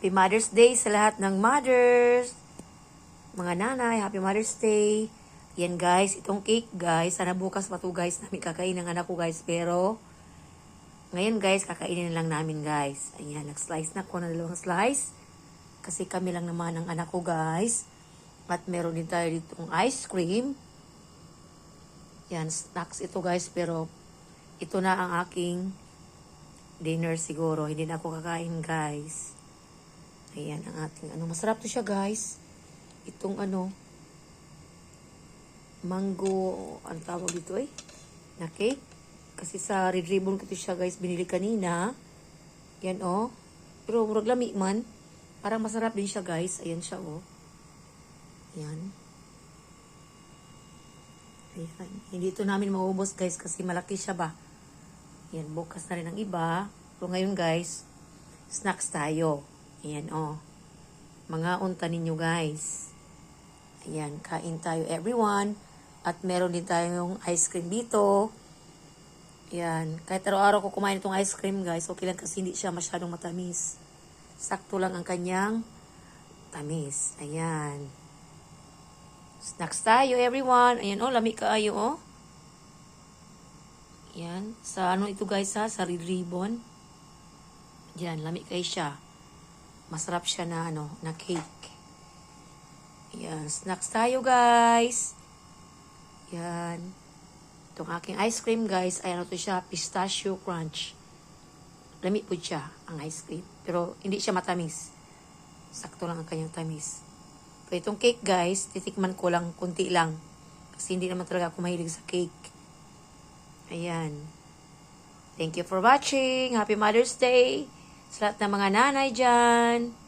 Happy Mother's Day sa lahat ng mothers. Mga nanay, Happy Mother's Day. Yan guys, itong cake guys, sana bukas pa to guys namin kakain ng anak ko guys. Pero, ngayon guys, kakainin na lang namin guys. Ayan, nag-slice na ko ng dalawang slice. Kasi kami lang naman ang anak ko guys. At meron din tayo ditong ice cream. Yan, snacks ito guys. Pero, ito na ang aking dinner siguro. Hindi na ako kakain guys. Ayan ang ating ano. Masarap to siya guys. Itong ano. Mango. Ang tawag dito eh. Na cake. Kasi sa red ribbon ko to siya guys. Binili kanina. Yan oh. Pero murag lami man. Parang masarap din siya guys. Ayan siya oh. Yan. Ayan. Hindi ito namin maubos guys kasi malaki siya ba. Yan, bukas na rin ang iba. Pero ngayon guys, snacks tayo. Ayan, oh. Mga unta ninyo guys. Ayan, kain tayo everyone. At meron din tayong ice cream dito. Ayan, kahit araw-araw ko kumain itong ice cream guys, okay lang kasi hindi siya masyadong matamis. Sakto lang ang kanyang tamis. Ayan. Snacks tayo everyone. Ayan, oh, lami kaayo, oh. Yan. Sa ano ito guys ha? Sa red ribbon. Yan. Lami kayo siya. Masarap siya na ano, na cake. Yan. Snacks tayo guys. Yan. Itong aking ice cream guys. Ay ano to siya? Pistachio crunch. Lami po siya ang ice cream. Pero hindi siya matamis. Sakto lang ang kanyang tamis. Pero itong cake guys, titikman ko lang kunti lang. Kasi hindi naman talaga ako mahilig sa cake. Ayan. Thank you for watching. Happy Mother's Day. Sa lahat ng mga nanay dyan.